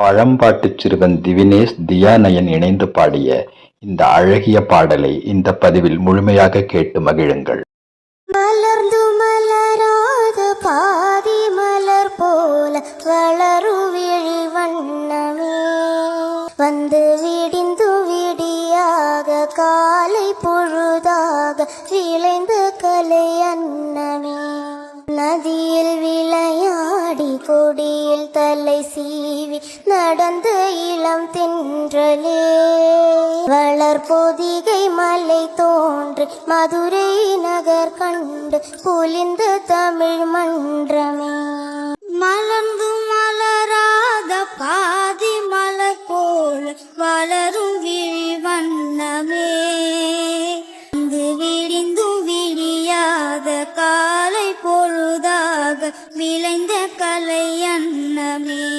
பழம்பாட்டுச் சிறுவன் திவினேஷ் தியாநயன் இணைந்து பாடிய இந்த அழகிய பாடலை இந்த பதிவில் முழுமையாக கேட்டு மகிழுங்கள். மலர்ந்து மலராத பாதி மலர் போல வளரும் விழி வண்ணமே. வந்து விடிந்து விடியாக காலை பொழுதாக விளைந்த கலை அன்னமே. நதியில் விளை கொடியில் தலை சீவி நடந்த இளம் தின்றலே. வளர் பொதிகை மலை தோன்று மதுரை நகர் கண்டு பொலிந்த தமிழ் மன்றமே. மலர்ந்து மலராத பாதி மலர் போல் வளரும் விழி வண்ணமே. வந்து விடிந்தும் கா விளைந்த கலை அன்னமே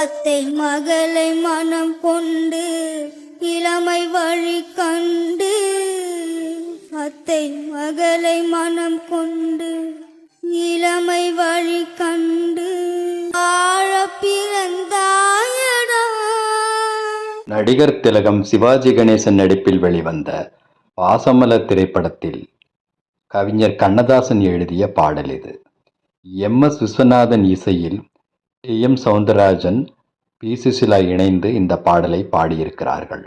அத்தை மகளை மனம் கொண்டு இளமை வழி கண்டு அத்தை மகளை மனம் கொண்டு இளமை வழி கண்டு ஆழ பிறந்தாயடா. நடிகர் திலகம் சிவாஜி கணேசன் நடிப்பில் வெளிவந்த பாசமலர் திரைப்படத்தில் கவிஞர் கண்ணதாசன் எழுதிய பாடல் இது. எம் எஸ் விஸ்வநாதன் இசையில் T M Soundararajan P Susheela இணைந்து இந்த பாடலை பாடியிருக்கிறார்கள்.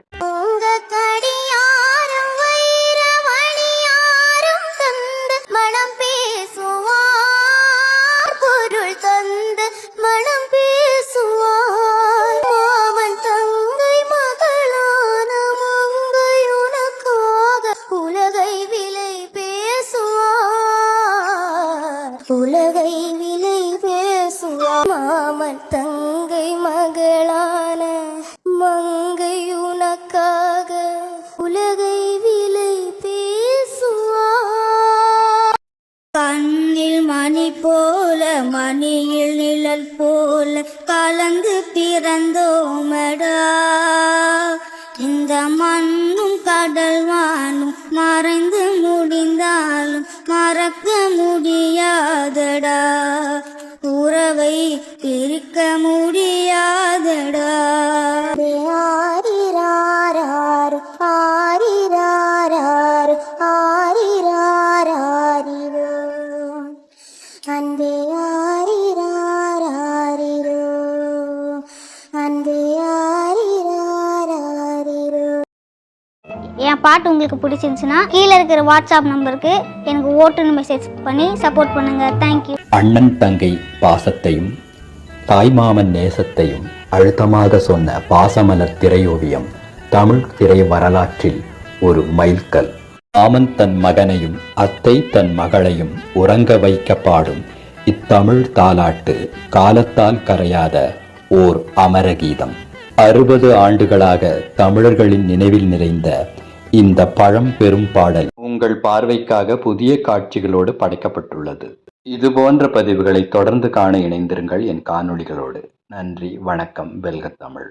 உலகை கண்ணில் மணி போல மணியில் நிழல் போல கலந்து பிறந்தோமடா. இந்த மண்ணும் கடல் வானும் மறைந்து முடிந்தாலும் மறக்க முடியாதடா. என் பாட்டு உங்களுக்கு பிடிச்சிருந்துச்சுன்னா கீழே இருக்கிற வாட்ஸ்அப் நம்பருக்கு எனக்கு ஓட்டுன்னு மெசேஜ் பண்ணி சப்போர்ட் பண்ணுங்க. தேங்க்யூ அண்ணன் தங்கை பாசத்தையும் தாய்மாமன் நேசத்தையும் அழுத்தமாக சொன்ன பாசமலர் திரையோவியம் தமிழ் திரை வரலாற்றில் ஒரு மைல்கல். மாமன் தன் மகனையும் அத்தை தன் மகளையும் உறங்க வைக்க பாடும் இத்தமிழ் தாலாட்டு காலத்தால் கரையாத ஓர் அமரகீதம். அறுபது ஆண்டுகளாக தமிழர்களின் நினைவில் நிறைந்த இந்த பழம் பெரும் பாடல். உங்கள் பார்வைக்காக புதிய காட்சிகளோடு படைக்கப்பட்டுள்ளது. இது போன்ற பதிவுகளை தொடர்ந்து காண இணைந்திருங்கள் என் காணொளிகளோடு. நன்றி வணக்கம் வெல்க தமிழ்.